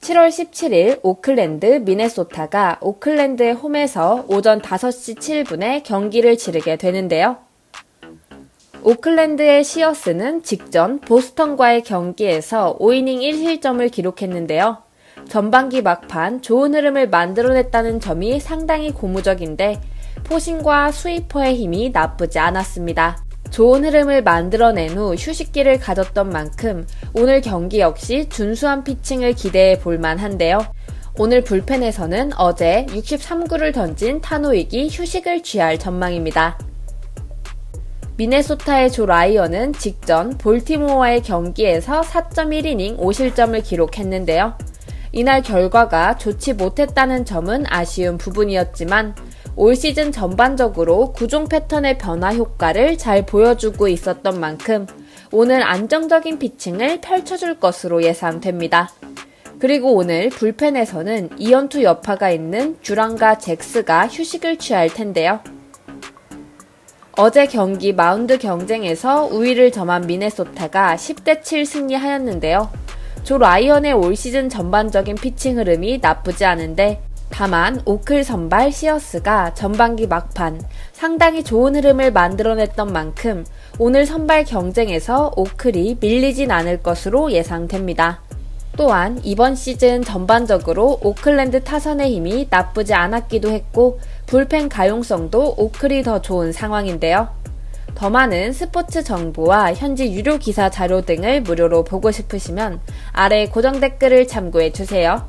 (7월 17일) 오클랜드 미네소타가 오클랜드의 홈에서 오전 5시 7분에 경기를 치르게 되는데요. 오클랜드의 시어스는 직전 보스턴과의 경기에서 5이닝 1실점을 기록했는데요. 전반기 막판 좋은 흐름을 만들어냈다는 점이 상당히 고무적인데 포신과 스위퍼의 힘이 나쁘지 않았습니다. 좋은 흐름을 만들어낸 후 휴식기를 가졌던 만큼 오늘 경기 역시 준수한 피칭을 기대해 볼 만한데요. 오늘 불펜에서는 어제 63구를 던진 타노익이 휴식을 취할 전망입니다. 미네소타의 조 라이언은 직전 볼티모어와의 경기에서 4.1이닝 5실점을 기록했는데요. 이날 결과가 좋지 못했다는 점은 아쉬운 부분이었지만 올 시즌 전반적으로 구종 패턴의 변화 효과를 잘 보여주고 있었던 만큼 오늘 안정적인 피칭을 펼쳐줄 것으로 예상됩니다. 그리고 오늘 불펜에서는 이연투 여파가 있는 듀랑과 잭스가 휴식을 취할 텐데요. 어제 경기 마운드 경쟁에서 우위를 점한 미네소타가 10대 7 승리하였는데요. 조 라이언의 올 시즌 전반적인 피칭 흐름이 나쁘지 않은데 다만 오클 선발 시어스가 전반기 막판 상당히 좋은 흐름을 만들어냈던 만큼 오늘 선발 경쟁에서 오클이 밀리진 않을 것으로 예상됩니다. 또한 이번 시즌 전반적으로 오클랜드 타선의 힘이 나쁘지 않았기도 했고 불펜 가용성도 오클이 더 좋은 상황인데요. 더 많은 스포츠 정보와 현지 유료 기사 자료 등을 무료로 보고 싶으시면 아래 고정 댓글을 참고해 주세요.